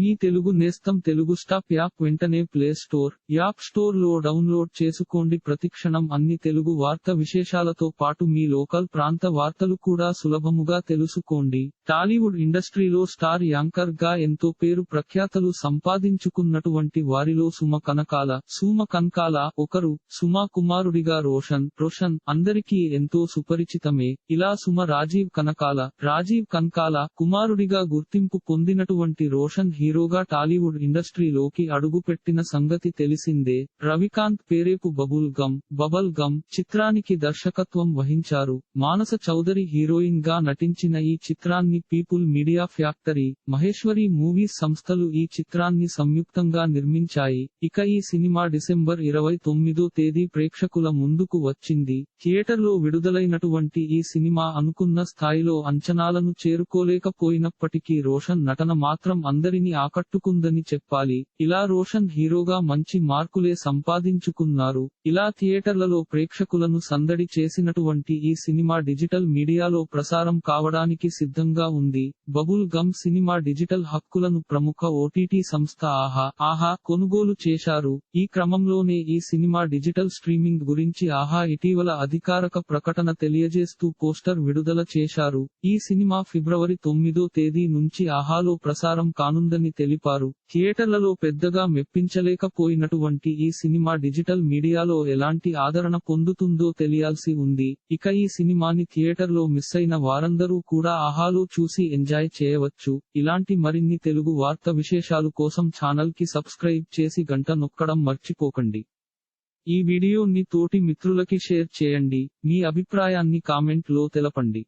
మీ తెలుగు నేస్తం Telugu stop app వెంటనే play store app స్టోర్లో డౌన్లోడ్ చేసుకోండి. ప్రతిక్షణం అన్ని తెలుగు వార్త విశేషాలతో పాటు మీ లోకల్ ప్రాంత వార్తలు కూడా సులభముగా తెలుసుకోండి. టాలీవుడ్ ఇండస్ట్రీలో స్టార్ యాంకర్గా ఎంతో పేరు ప్రఖ్యాతలు సంపాదించుకున్నటువంటి వారిలో సుమ కనకాల సుమ కనకాల ఒకరు సుమా కుమారుడిగా రోషన్ రోషన్ అందరికీ ఎంతో సుపరిచితమే. ఇలా సుమ రాజీవ్ కనకాల రాజీవ్ కనకాల కుమారుడిగా గుర్తింపు పొందినటువంటి రోషన్ హీరోగా టాలీవుడ్ ఇండస్ట్రీలోకి అడుగుపెట్టిన సంగతి తెలిసిందే. Ravikanth Perepu bubble gum bubble gum చిత్రానికి దర్శకత్వం వహించారు. మానస చౌదరి హీరోయిన్గా నటించిన ఈ చిత్రాన్ని People Media Factory Maheshwari Movies సంస్థలు ఈ చిత్రాన్ని సంయుక్తంగా నిర్మించాయి. ఇక ఈ సినిమా డిసెంబర్ ఇరవై తొమ్మిదో తేదీ ప్రేక్షకుల ముందుకు వచ్చింది. థియేటర్లో విడుదలైనటువంటి ఈ సినిమా అనుకున్న స్థాయిలో అంచనాలను చేరుకోలేకపోయినప్పటికీ రోషన్ నటన మాత్రం అందరినీ ఆకట్టుకుందని చెప్పాలి. ఇలా రోషన్ హీరోగా మంచి మార్కులే సంపాదించుకున్నారు. ఇలా థియేటర్లలో ప్రేక్షకులను సందడి చేసినటువంటి ఈ సినిమా డిజిటల్ మీడియాలో ప్రసారం కావడానికి సిద్ధంగా ఉంది. బబుల్ గమ్ సినిమా డిజిటల్ హక్కులను ప్రముఖ ఓటీటీ సంస్థ ఆహా ఆహా కొనుగోలు చేశారు. ఈ క్రమంలోనే ఈ సినిమా డిజిటల్ స్ట్రీమింగ్ గురించి ఆహా ఇటీవల అధికారక ప్రకటన తెలియజేస్తూ పోస్టర్ విడుదల చేశారు. ఈ సినిమా ఫిబ్రవరి తొమ్మిదో తేదీ నుంచి ఆహాలో ప్రసారం కానుందని తెలిపారు. థియేటర్లలో పెద్దగా మెప్పించలేకపోయినటువంటి ఈ సినిమా డిజిటల్ మీడియాలో ఎలాంటి ఆదరణ పొందుతుందో తెలియాల్సి ఉంది. ఇక ఈ సినిమాని థియేటర్లో మిస్ అయిన వారందరూ కూడా ఆహాలో చూసి ఎంజాయ్ చేయవచ్చు. ఇలాంటి మరిన్ని తెలుగు వార్త విశేషాలు కోసం ఛానల్కి సబ్స్క్రైబ్ చేసి గంట నొక్కడం మర్చిపోకండి. ఈ వీడియోని తోటి మిత్రులకి షేర్ చేయండి. మీ అభిప్రాయాన్ని కామెంట్లో తెలపండి.